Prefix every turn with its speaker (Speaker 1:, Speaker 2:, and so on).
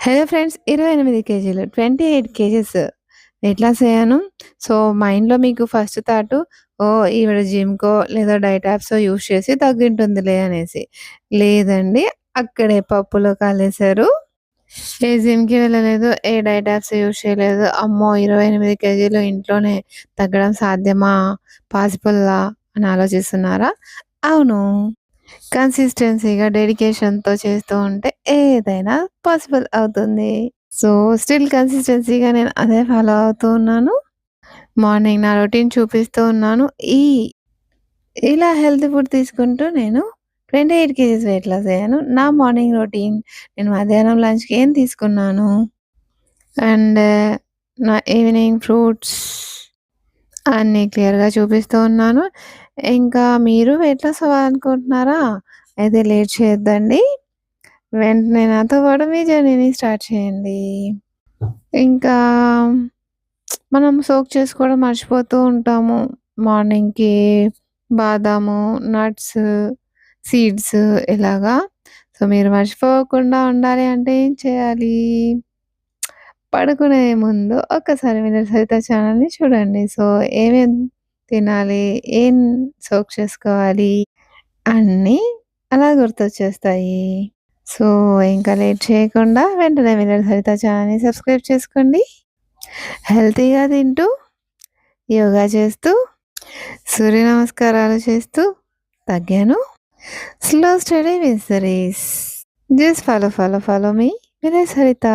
Speaker 1: Hello friends 28 కేజీలు 28 KGs weight loss అయ్యాను. So, మైండ్‌లో మీకు ఫస్ట్ థాటు ఓ ఈవిడ జిమ్‌కో లేదా డైట్ యాప్సో యూస్ చేసి తగ్గింటుందిలే అనేసి. లేదండి అక్కడే పప్పులో కాలేశారు. ఏ జిమ్‌కి వెళ్ళలేదు. ఏ డైట్ యాప్స్ యూజ్ చేయలేదు. అమ్మో! 28 కేజీలు ఇంట్లోనే తగ్గడం సాధ్యమా? పాసిబుల్లా? అని ఆలోచిస్తున్నారా? అవును. కన్సిస్టెన్సీగా, డెడికేషన్‌తో చేస్తూ ఉంటే ఏదైనా పాసిబుల్ అవుతుంది. సో, స్టిల్ కన్సిస్టెన్సీగా నేను అదే ఫాలో అవుతూ ఉన్నాను. మార్నింగ్ నా రొటీన్ చూపిస్తూ ఉన్నాను. ఈ ఇలా హెల్త్ ఫుడ్ తీసుకుంటూ నేను 28 కేజీస్ వెయిట్ లాస్ అయ్యాను. నా మార్నింగ్ రొటీన్ నేను మధ్యాహ్నం లంచ్‌కి ఏం తీసుకున్నాను? అండ్ నా ఈవినింగ్ ఫ్రూట్స్ అన్నీ క్లియర్‌గా చూపిస్తూ ఉన్నాను. ఇంకా మీరు వెయిట్ లాస్ అవ్వాలనుకుంటున్నారా? అయితే లేట్ చేయొద్దండి. వెంటనే నాతో పాటు మీ జర్నీని స్టార్ట్ చేయండి. ఇంకా మనం సోక్ చేసుకోవడం మర్చిపోతూ ఉంటాము. మార్నింగ్‌కి బాదాము, నట్స్, సీడ్స్ ఇలాగా. సో, మీరు మర్చిపోకుండా ఉండాలి అంటే ఏం చేయాలి? పడుకునే ముందు ఒక్కసారి మీరు సరిత ఛానల్‌ని చూడండి. సో, ఏమేం తినాలి? ఏం సోక్ చేసుకోవాలి? అన్నీ అలా గుర్తొచ్చేస్తాయి. సో, ఇంకా లేట్ చేయకుండా వెంటనే మీరు సరిత ఛానల్‌ని సబ్స్క్రైబ్ చేసుకోండి. హెల్తీగా తింటూ, యోగా చేస్తూ, సూర్య నమస్కారాలు చేస్తూ తగ్గాను. Slow steady win the just follow, follow, follow మీ మీరే సరిత.